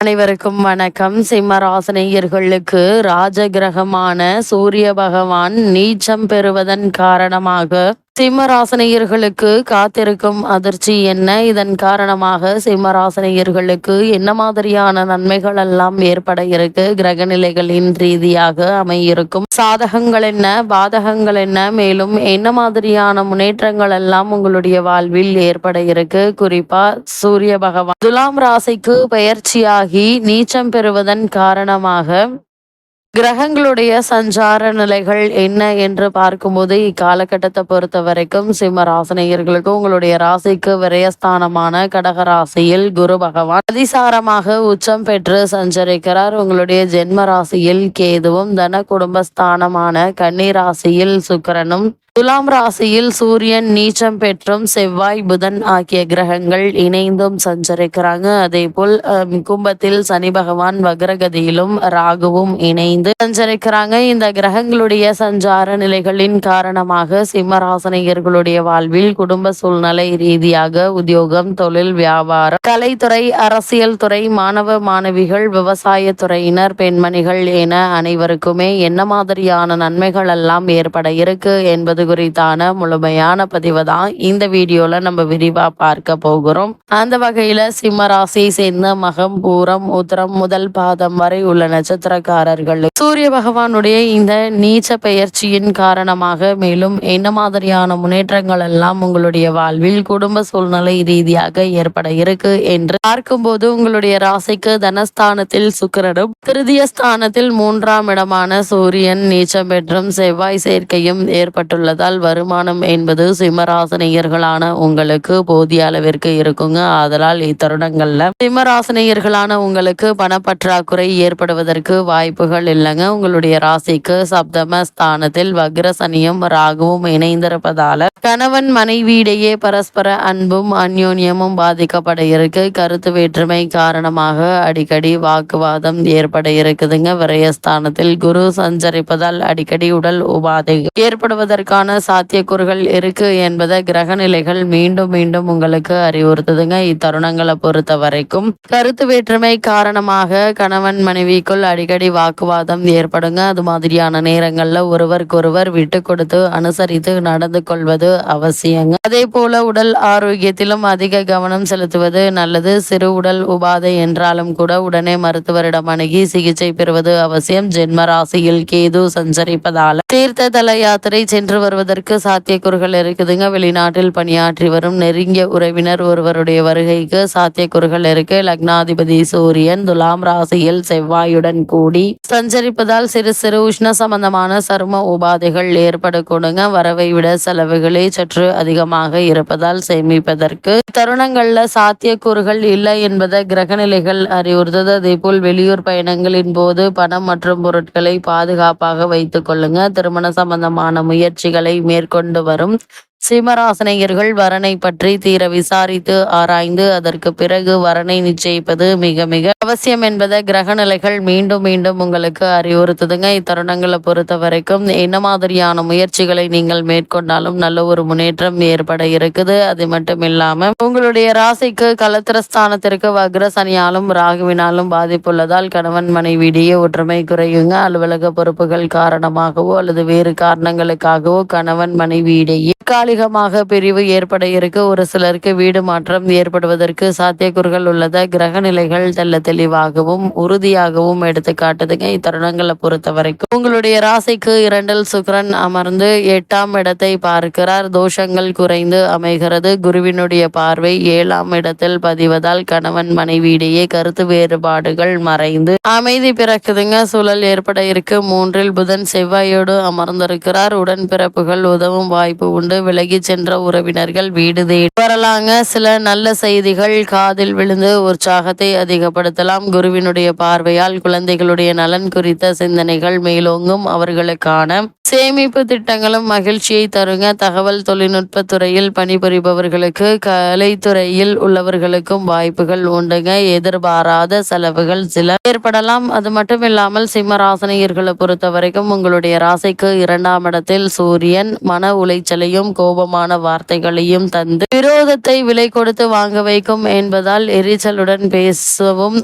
அனைவருக்கும் வணக்கம். சிம்மராசனையர்களுக்கு ராஜகிரகமான சூரிய பகவான் நீச்சம் பெறுவதன் காரணமாக சிம்மராசனையர்களுக்கு காத்திருக்கும் அதிர்ச்சி என்ன? இதன் காரணமாக சிம்மராசனையர்களுக்கு என்ன மாதிரியான நன்மைகள் எல்லாம் ஏற்பட இருக்கு? கிரக நிலைகளின் ரீதியாக அமையிருக்கும் சாதகங்கள் என்ன? பாதகங்கள் என்ன? மேலும் என்ன மாதிரியான முன்னேற்றங்கள் எல்லாம் உங்களுடைய வாழ்வில் ஏற்பட இருக்கு? குறிப்பா சூரிய பகவான். துலாம் ராசிக்கு பயிற்சியாகி நீச்சம் பெறுவதன் காரணமாக கிரகங்களுடைய சஞ்சார நிலைகள் என்ன என்று பார்க்கும்போது இக்காலகட்டத்தை பொறுத்த வரைக்கும் சிம்ம ராசினியர்களுக்கு உங்களுடைய ராசிக்கு விரயஸ்தானமான கடக ராசியில் குரு பகவான் அதிசாரமாக உச்சம் பெற்று சஞ்சரிக்கிறார். உங்களுடைய ஜென்ம ராசியில் கேதுவும் தன குடும்பஸ்தானமான கன்னி ராசியில் சுக்கரனும் துலாம் ராசியில் சூரியன் நீச்சம் பெற்றும் செவ்வாய் புதன் ஆகிய கிரகங்கள் இணைந்தும் சஞ்சரிக்கிறாங்க. அதே போல் கும்பத்தில் சனி பகவான் வக்ரகதியிலும் ராகுவும் இணைந்து சஞ்சரிக்கிறாங்க. இந்த கிரகங்களுடைய சஞ்சார நிலைகளின் காரணமாக சிம்மராசனையர்களுடைய வாழ்வில் குடும்ப சூழ்நிலை ரீதியாக உத்தியோகம் தொழில் வியாபாரம் கலைத்துறை அரசியல் துறை மாணவ மாணவிகள் விவசாய துறையினர் பெண்மணிகள் என அனைவருக்குமே என்ன மாதிரியான நன்மைகள் எல்லாம் ஏற்பட இருக்கு என்பது அது குறித்தான முழுமையான பதிவை தான் இந்த வீடியோல நம்ம விரிவா பார்க்க போகிறோம். அந்த வகையில சிம்மராசியை சேர்ந்த மகம் பூரம் உத்தரம் முதல் பாதம் வரை உள்ள நட்சத்திரக்காரர்கள். சூரிய பகவானுடைய இந்த நீச்ச பெயர்ச்சியின் காரணமாக மேலும் என்ன மாதிரியான முன்னேற்றங்கள் எல்லாம் உங்களுடைய வாழ்வில் குடும்ப சூழ்நிலை ரீதியாக ஏற்பட இருக்கு என்று பார்க்கும்போது உங்களுடைய ராசிக்கு தனஸ்தானத்தில் சுக்கரனும் திருதிய ஸ்தானத்தில் மூன்றாம் இடமான சூரியன் நீச்சம் பெற்றும் செவ்வாய் சேர்க்கையும் ஏற்பட்டுள்ளது. உள்ளதால் வருமானம் என்பது சிம்மராசனையர்களான உங்களுக்கு போதிய அளவிற்கு இருக்குங்க. ஆதலால் இத்தருணங்கள்ல சிம்மராசனையர்களான உங்களுக்கு பணப்பற்றாக்குறை ஏற்படுவதற்கு வாய்ப்புகள் இல்லைங்க. உங்களுடைய ராசிக்கு சப்தம ஸ்தானத்தில் வக்ரசனியும் ராகுவும் இணைந்திருப்பதால கணவன் மனைவியிடையே பரஸ்பர அன்பும் அந்யோன்யமும் பாதிக்கப்பட இருக்கு. கருத்து வேற்றுமை காரணமாக அடிக்கடி வாக்குவாதம் ஏற்பட இருக்குதுங்க. விரயஸ்தானத்தில் குரு சஞ்சரிப்பதால் அடிக்கடி உடல் உபாதை ஏற்படுவதற்கான அதிகமான சாத்தியக்கூறுகள் இருக்கு என்பதை கிரக நிலைகள் மீண்டும் மீண்டும் உங்களுக்கு அறிவுறுத்துதுங்க. இத்தருணங்களை பொறுத்த வரைக்கும் கருத்து வேற்றுமை காரணமாக கணவன் மனைவிக்குள் அடிக்கடி வாக்குவாதம் ஏற்படுங்க. அது மாதிரியான நேரங்களில் ஒருவருக்கொருவர் விட்டு கொடுத்து அனுசரித்து நடந்து கொள்வது அவசியங்க. அதே போல உடல் ஆரோக்கியத்திலும் அதிக கவனம் செலுத்துவது நல்லது. சிறு உடல் உபாதை என்றாலும் கூட உடனே மருத்துவரிடம் அணுகி சிகிச்சை பெறுவது அவசியம். ஜென்ம ராசியில் கேது சஞ்சரிப்பதால் தீர்த்த தல யாத்திரை சென்று வருவதற்கு சாத்தியக்கூறுகள் இருக்குதுங்க. வெளிநாட்டில் பணியாற்றி வரும் நெருங்கிய உறவினர் ஒருவருடைய வருகைக்கு சாத்தியக்கூறுகள் இருக்கு. லக்னாதிபதி சூரியன் துலாம் ராசியில் செவ்வாயுடன் கூடி சஞ்சரிப்பதால் சிறு சிறு உஷ்ண சம்பந்தமான சரும உபாதைகள் ஏற்படக்கூடுங்க. வரவை விட செலவுகளே சற்று அதிகமாக இருப்பதால் சேமிப்பதற்கு தருணங்கள்ல சாத்தியக்கூறுகள் இல்லை என்பதை கிரகநிலைகள் அறிவுறுத்தது. அதே போல் வெளியூர் பயணங்களின் போது பணம் மற்றும் பொருட்களை பாதுகாப்பாக வைத்துக் கொள்ளுங்க. திருமண சம்பந்தமான முயற்சிகள் முயற்சிகளை மேற்கொண்டு வரும். சிம்மராசனையர்கள் வரனை பற்றி தீர விசாரித்து ஆராய்ந்து அதற்கு பிறகு வரனை நிச்சயிப்பது மிக மிக அவசியம் என்பதை கிரக நிலைகள் மீண்டும் மீண்டும் உங்களுக்கு அறிவுறுத்துதுங்க. இத்தருணங்களை பொறுத்த வரைக்கும் என்ன மாதிரியான முயற்சிகளை நீங்கள் மேற்கொண்டாலும் நல்ல ஒரு முன்னேற்றம் ஏற்பட இருக்குது. அது மட்டும் இல்லாம உங்களுடைய ராசிக்கு கலத்திரஸ்தானத்திற்கு வக்ர சனியாலும் ராகுவினாலும் பாதிப்புள்ளதால் கணவன் மனைவியிடையே ஒற்றுமை குறையுங்க. அலுவலக பொறுப்புகள் காரணமாகவோ அல்லது வேறு காரணங்களுக்காகவோ கணவன் மனைவியிடையே தற்காலிகமாக பிரிவு ஏற்பட இருக்க. ஒரு சிலருக்கு வீடு மாற்றம் ஏற்படுவதற்கு சாத்தியக்கூறுகள் உள்ளத. கிரக நிலைகள் தெல்ல தெளிவாகவும் உறுதியாகவும் எடுத்து காட்டுதுங்க இத்தருணங்களை பொறுத்த வரைக்கும் உங்களுடைய ராசிக்கு இரண்டில் சுக்கரன் அமர்ந்து எட்டாம் இடத்தை பார்க்கிறார். தோஷங்கள் குறைந்து அமைகிறது. குருவினுடைய பார்வை ஏழாம் இடத்தில் பதிவதால் கணவன் மனைவியிடையே கருத்து வேறுபாடுகள் மறைந்து அமைதி பிறக்குதுங்க. சூழல் ஏற்பட இருக்கு. மூன்றில் புதன் செவ்வாயோடு அமர்ந்திருக்கிறார். உடன்பிறப்புகள் உதவும் வாய்ப்பு உண்டு. விலகி சென்ற உறவினர்கள் வீடு தேடி வரலாங்க. சில நல்ல செய்திகள் காதில் விழுந்து உற்சாகத்தை அதிகப்படுத்தலாம். குருவினுடைய பார்வையால் குழந்தைகளுடைய நலன் குறித்த சிந்தனைகள் மேலோங்கும் அவர்களுக்கான சேமிப்பு திட்டங்களும் மகிழ்ச்சியை தருங்க. தகவல் தொழில்நுட்ப துறையில் பணிபுரிபவர்களுக்கு கலைத்துறையில் உள்ளவர்களுக்கும் வாய்ப்புகள் உண்டுங்க. எதிர்பாராத செலவுகள் சில ஏற்படலாம். அது மட்டும் இல்லாமல் சிம்ம ராசினியர்களை பொறுத்த வரைக்கும் உங்களுடைய ராசிக்கு இரண்டாம் இடத்தில் சூரியன் மன உளைச்சலையும் கோபமான வார்த்தைகளையும் தந்து விரோதத்தை விலை கொடுத்து வாங்க வைக்கும் என்பதால் எரிச்சலுடன் பேசவும்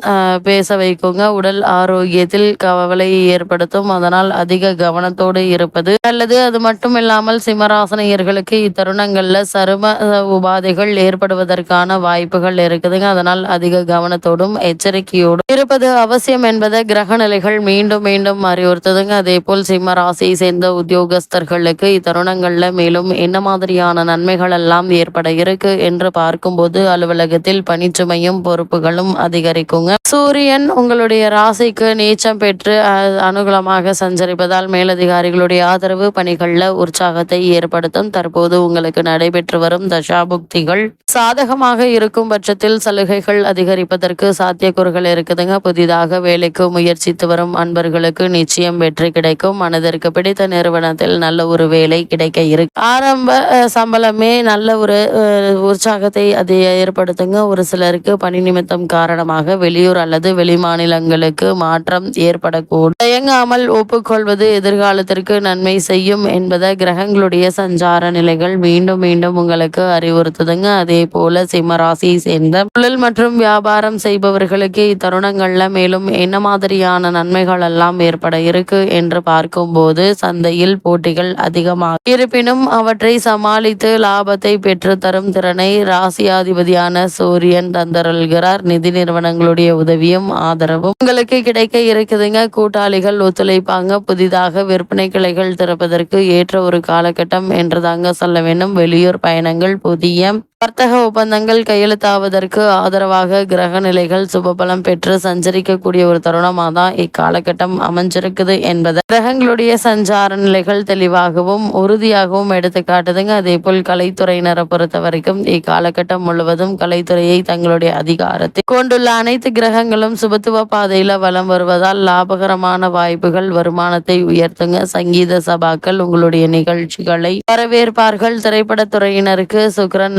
பேச வைக்குங்க. உடல் ஆரோக்கியத்தில் கவலை ஏற்படுத்தும். அதனால் அதிக கவனத்தோடு இருப்பது அல்லது அது மட்டும் இல்லாமல் சிம்மராசனியர்களுக்கு இத்தருணங்கள்ல சரும உபாதைகள் ஏற்படுவதற்கான வாய்ப்புகள் இருக்குதுங்க. அதனால் அதிக கவனத்தோடும் எச்சரிக்கையோடும் இருப்பது அவசியம் என்பதை கிரக நிலைகள் மீண்டும் மீண்டும் அறிவுறுத்துதுங்க. அதே போல் சிம்ம ராசியை சேர்ந்த உத்தியோகஸ்தர்களுக்கு இத்தருணங்கள்ல மேலும் என்ன மாதிரியான நன்மைகள் எல்லாம் ஏற்பட இருக்கு என்று பார்க்கும்போது அலுவலகத்தில் பணிச்சுமையும் பொறுப்புகளும் அதிகரிக்குங்க. சூரியன் உங்களுடைய ராசிக்கு நீச்சம் பெற்று அனுகூலமாக சஞ்சரிப்பதால் மேலதிகாரிகளுடைய ஆதரவு பணிகள்ல உற்சாகத்தை ஏற்படுத்தும். தற்போது உங்களுக்கு நடைபெற்று வரும் தசாபுக்திகள் சாதகமாக இருக்கும் பட்சத்தில் சலுகைகள் அதிகரிப்பதற்கு சாத்தியக்கூறுகள் இருக்குதுங்க. புதிதாக வேலைக்கு முயற்சித்து வரும் அன்பர்களுக்கு நிச்சயம் வெற்றி கிடைக்கும். மனதிற்கு பிடித்த நிறுவனத்தில் நல்ல ஒரு வேலை கிடைக்க இருக்கு ஆரம்ப சம்பளமே நல்ல ஒரு உற்சாகத்தை அது ஏற்படுத்துங்க. ஒரு சிலருக்கு பணி நிமித்தம் காரணமாக வெளியூர் அல்லது வெளிமாநிலங்களுக்கு மாற்றம் ஏற்படக்கூடும். தயங்காமல் ஒப்புக்கொள்வது எதிர்காலத்திற்கு நன்மை செய்யும் என்பதை கிரகங்களுடைய சஞ்சார நிலைகள் மீண்டும் மீண்டும் உங்களுக்கு அறிவுறுத்துதுங்க. அதே போல சிம்ம ராசியை சேர்ந்த தொழில் மற்றும் வியாபாரம் செய்பவர்களுக்கு இத்தருணங்கள்ல மேலும் என்ன மாதிரியான நன்மைகள் எல்லாம் ஏற்பட இருக்கு என்று பார்க்கும்போது சந்தையில் போட்டிகள் அதிகமாக இருப்பினும் அவற்றை சமாளித்து லாபத்தை பெற்று தரும் திறனை ராசியாதிபதியான சூரியன் தந்தருள்கிறார். நிதி நிறுவனங்களுடைய உதவியும் ஆதரவும் உங்களுக்கு கிடைக்க இருக்குதுங்க. கூட்டாளிகள் ஒத்துழைப்பாங்க. புதிதாக விற்பனை கிளைகள் திறப்பதற்கு ஏற்ற ஒரு காலகட்டம் என்றுதாங்க சொல்ல வேண்டும். வெளியூர் பயணங்கள் புதிய வர்த்தக ஒப்பந்தங்கள் கையெழுத்தாவதற்கு ஆதரவாக கிரக நிலைகள் சுபபலம் பெற்று சஞ்சரிக்கக்கூடிய ஒரு தருணமாக தான் இக்காலகட்டம் அமைஞ்சிருக்குது என்பதை. கிரகங்களுடைய சஞ்சார நிலைகள் தெளிவாகவும் உறுதியாகவும் எடுத்து காட்டுதுங்க அதே போல் கலைத்துறையினரை பொறுத்த வரைக்கும் இக்காலகட்டம் முழுவதும் கலைத்துறையை தங்களுடைய அதிகாரத்தில் கொண்டுள்ள அனைத்து கிரகங்களும் சுபத்துவ பாதையில வலம் வருவதால் லாபகரமான வாய்ப்புகள் வருமானத்தை உயர்த்துங்க. சங்கீத சபாக்கள் உங்களுடைய நிகழ்ச்சிகளை வரவேற்பார்கள். திரைப்படத்துறையினருக்கு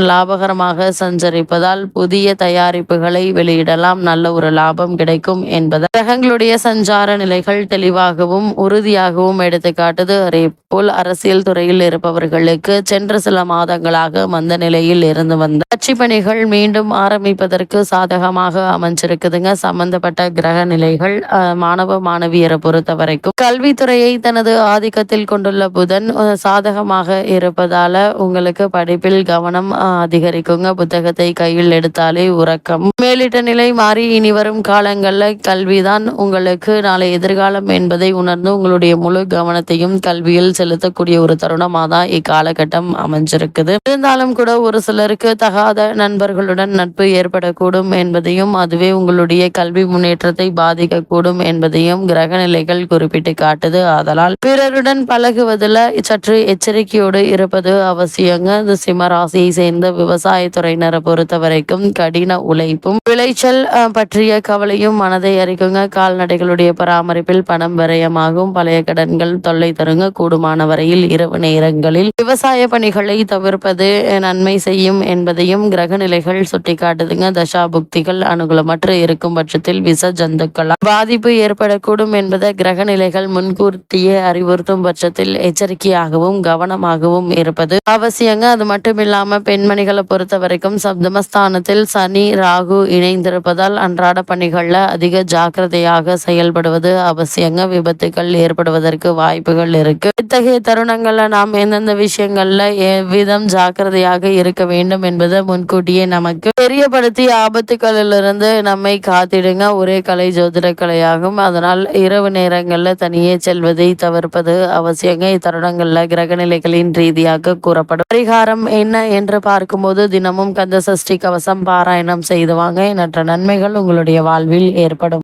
லாப லாபகரமாக சஞ்சரிப்பதால் புதிய தயாரிப்புகளை வெளியிடலாம். நல்ல ஒரு லாபம் கிடைக்கும் என்பது கிரகங்களுடைய சஞ்சார நிலைகள் தெளிவாகவும் உறுதியாகவும் எடுத்துக்காட்டுது. அதே போல் அரசியல் துறையில் இருப்பவர்களுக்கு சென்ற சில மாதங்களாக மந்த நிலையில் இருந்து வந்த கட்சி பணிகள் மீண்டும் ஆரம்பிப்பதற்கு சாதகமாக அமைஞ்சிருக்குதுங்க. சம்பந்தப்பட்ட கிரக நிலைகள் மாணவ மாணவியரை பொறுத்த வரைக்கும் கல்வித்துறையை தனது ஆதிக்கத்தில் கொண்டுள்ள புதன் சாதகமாக இருப்பதால உங்களுக்கு படிப்பில் கவனம் அதிக அதிகரிக்குங்க. புத்தகத்தை கையில் எடுத்தாலே உறக்கம். மேலிட்ட நிலை மாறி இனி வரும் காலங்களில் கல்விதான் உங்களுக்கு நாளை எதிர்காலம் என்பதை உணர்ந்து உங்களுடைய முழு கவனத்தையும் கல்வியில் செலுத்தக்கூடிய ஒரு தருணமாக தான் இக்காலகட்டம் அமைஞ்சிருக்குது. இருந்தாலும் கூட ஒரு சிலருக்கு தகாத நண்பர்களுடன் நட்பு ஏற்படக்கூடும் என்பதையும் அதுவே உங்களுடைய கல்வி முன்னேற்றத்தை பாதிக்கக்கூடும் என்பதையும் கிரக நிலைகள் குறிப்பிட்டு காட்டுது. ஆதலால் பிறருடன் பழகுவதில் சற்று எச்சரிக்கையோடு இருப்பது அவசியங்க. இந்த சிம்ம ராசியை சேர்ந்த விவசாயத்துறையினரை பொறுத்த வரைக்கும் கடின உழைப்பும் விளைச்சல் பற்றிய கவலையும் மனதை அறிக்குங்க கால்நடைகளுடைய பராமரிப்பில் பணம் விரயமாகும். பழைய கடன்கள் தொல்லை தருங்க. கூடுமான வரையில் இரவு நேரங்களில் விவசாய பணிகளை தவிர்ப்பது நன்மை செய்யும் என்பதையும் கிரக நிலைகள் சுட்டிக்காட்டுதுங்க. தசா புக்திகள் அனுகூலமற்று இருக்கும் பட்சத்தில் விச ஜந்துக்களால் பாதிப்பு ஏற்படக்கூடும் என்பதை கிரக நிலைகள் முன்கூட்டியே அறிவுறுத்தும் பட்சத்தில் எச்சரிக்கையாகவும் கவனமாகவும் இருப்பது அவசியங்க. அது மட்டும் இல்லாம பெண்மணிகள் பொறுத்த வரைக்கும் சப்தமஸ்தானத்தில் சனி ராகு இணைந்திருப்பதால் அன்றாட பணிகள்ல அதிக ஜாக்கிரதையாக செயல்படுவது அவசியங்க. விபத்துகள் ஏற்படுவதற்கு வாய்ப்புகள் இருக்கு. இத்தகைய தருணங்களில் நாம் எந்தெந்த விஷயங்கள்ல எவ்விதம் ஜாக்கிரதையாக இருக்க வேண்டும் என்பதை முன்கூட்டியே நமக்கு தெரியப்படுத்தி ஆபத்துகளிலிருந்து நம்மை காத்திடுங்க. ஒரே கலை ஜோதிட கலையாகும். அதனால் இரவு நேரங்களில் தனியே செல்வதை தவிர்ப்பது அவசியங்க. இத்தருணங்களில் கிரகநிலைகளின் ரீதியாக கூறப்படும். பரிகாரம் என்ன என்று பார்க்கும்போது தினமும் கந்த சஷ்டி கவசம் பாராயணம் செய்து வாங்க. எண்ணற்ற நன்மைகள் உங்களுடைய வாழ்வில் ஏற்படும்.